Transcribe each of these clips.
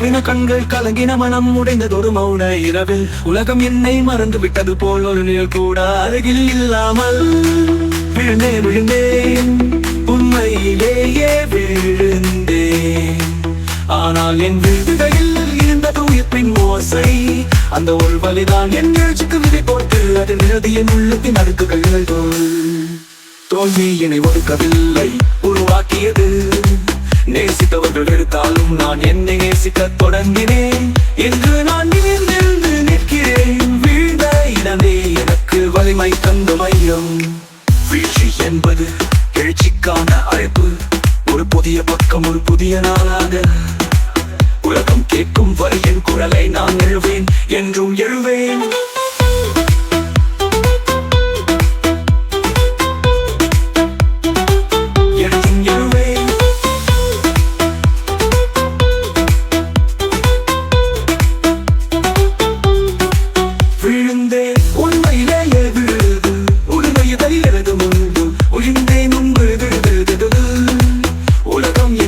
நழுவின கண்கள் கலங்கின மனம் உடைந்ததொரு மௌன இரவில். உலகம் என்னை மறந்து விட்டது போல் ஒரு நிழல் கூட அருகில் இல்லாமல். விழுந்தேன் விழுந்தேன் உண்மையிலேயே விழுந்தேன். ஆனால் என் விழுகையில் இருந்த உயிர்ப்பின் ஓசை அந்த ஒரு வழிதான் என் எழுச்சிக்கு விதை போட்டு அது நிறுதி என் உள்ளத்தின் அடுக்குகள் தோல் தோல்வி என்னை ஒடுக்கவில்லை உருவாக்கியது. நேசித்தவர்கள் எடுத்தாலும் நான் என்னை நேசிக்க தொடங்கினேன். என்று நான் நினைந்திருந்து நிற்கிறேன். வீழ்ந்த இடமே எனக்கு வலிமை தந்த மையம். வீழ்ச்சி என்பது எழுச்சிக்கான அழைப்பு. ஒரு புதிய பக்கம் ஒரு புதிய நாளாக. உலகம் கேட்கும் வரை குரலை நான் எழுவேன் என்றும் எழுவேன்.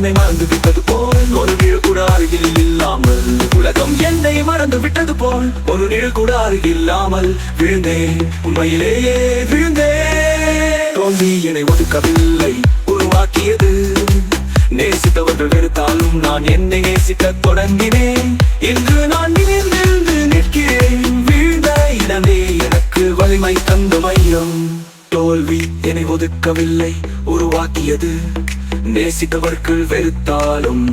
என்னை மறந்து விட்டது போல். ஒரு நிழல் கூட அருகில் இல்லாமல் உலகம் என்னை மறந்து விட்டது போல். ஒரு நிழல் கூட அருகில் இல்லாமல் விழுந்தேன். உண்மையிலேயே விழுந்தேன். தோல்வி என்னை ஒதுக்கவில்லை. உருவாக்கியது நேசித்தவர்கள் வெறுத்தாலும் நான் என்னை நேசிக்க தொடங்கினேன். இன்று நான் நிமிர்ந்து நிற்கிறேன். வீழ்ந்த இடமே எனக்கு வலிமை தந்த மையம். தோல்வி என்னை ஒதுக்கவில்லை. உருவாக்கியது நேசித்தவர்கள் வெறுத்தாலும்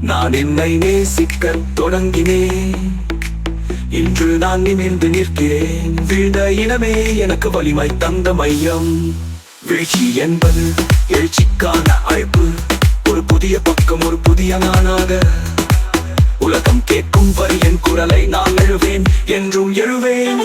நான் என்னை நேசிக்க தொடங்கினேன். இன்று நான் நிமிர்ந்து நிற்கிறேன். வீழ்ந்த இனமே எனக்கு வலிமை தந்த மையம். வீழ்ச்சி என்பது எழுச்சிக்கான அழைப்பு. ஒரு புதிய பக்கம் ஒரு புதிய நானாக உலகம் கேட்கும் வரி என் குரலை நான் எழுவேன் என்றும் எழுவேன்.